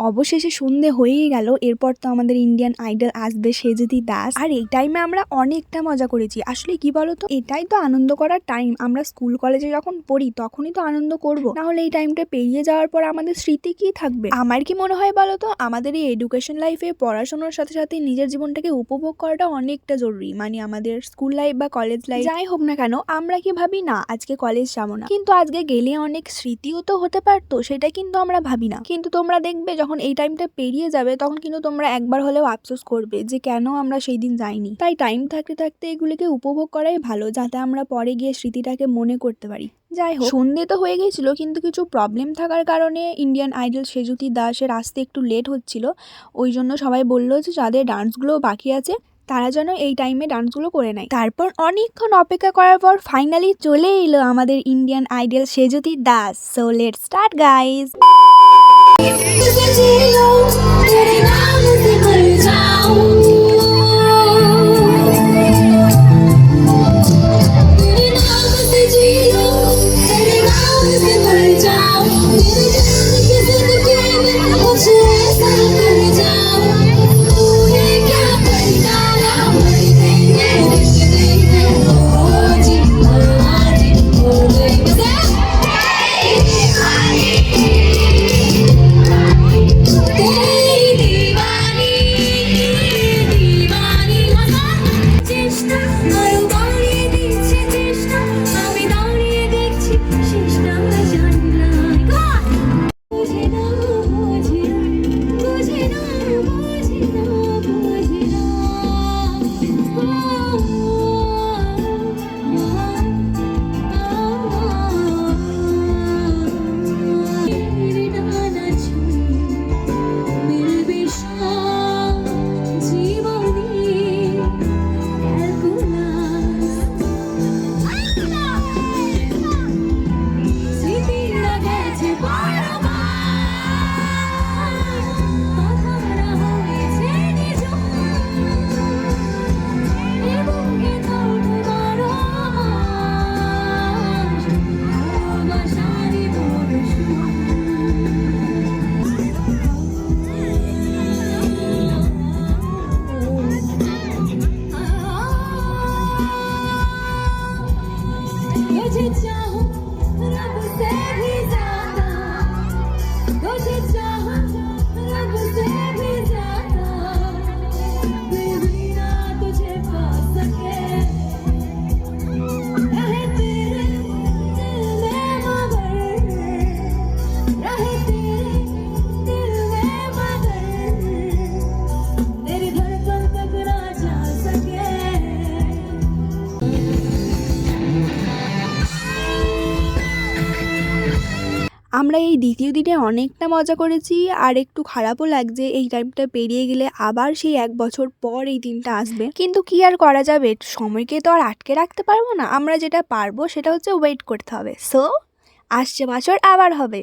অবশেষে সন্ধে হয়েই গেল, এরপর তো আমাদের ইন্ডিয়ান আইডল আসবে সেজদি দাস। আর এই টাইমে আমরা অনেকটা মজা করেছি। আসলে কি বলতো? এটাই তো আনন্দ করার টাইম আমরা স্কুল কলেজে যখন পড়ি, তখনই তো আনন্দ করব। না হলে এই টাইমটা পেরিয়ে যাওয়ার পর আমাদের স্মৃতি কি থাকবে? আমার কি মনে হয় বলতো? আমাদের এই এডুকেশন লাইফে পড়াশোনার সাথে সাথে নিজের জীবনটাকে উপভোগ করাটা অনেকটা জরুরি। মানে আমাদের স্কুল লাইফ বা কলেজ লাইফ যাই হোক না কেন, আমরা কি ভাবি, না, আজকে কলেজ যাব না। কিন্তু আজকে গেলে অনেক স্মৃতিও তো হতে পারতো, সেটা কিন্তু আমরা ভাবি না। কিন্তু তোমরা দেখবে যখন এই টাইমটা পেরিয়ে যাবে, তখন কিন্তু তোমরা একবার হলেও আফসোস করবে যে কেন আমরা সেই দিন যাইনি। তাই টাইম থাকতে থাকতে এগুলিকে উপভোগ করাই ভালো, যাতে আমরা পরে গিয়ে স্মৃতিটাকে মনে করতে পারি। যাই হোক, সন্ধে তো হয়ে গেছিল, কিন্তু কিছু প্রবলেম থাকার কারণে ইন্ডিয়ান আইডল সেজুতি দাসের আসতে একটু লেট হচ্ছিল। ওই জন্য সবাই বলল যে যাদের ডান্সগুলো বাকি আছে, তারা যেন এই টাইমে ডান্সগুলো করে নেয়। তারপর অনেকক্ষণ অপেক্ষা করার পর ফাইনালি চলে এলো আমাদের Indian Idol Sejuti Das. So let start guys तुझे जी लो तेरे नाम से मर जाऊं কাছে চাও আমরা এই দ্বিতীয় দিনে অনেকটা মজা করেছি, আর একটু খারাপও লাগছে, এই টাইমটা পেরিয়ে গেলে আবার সেই এক বছর পর এই দিনটা আসবে। কিন্তু কি আর করা যাবে? সময়কে তো আর আটকে রাখতে পারব না। আমরা যেটা পারব সেটা হচ্ছে ওয়েট করতে হবে। সো আসছে বছর, আবার হবে।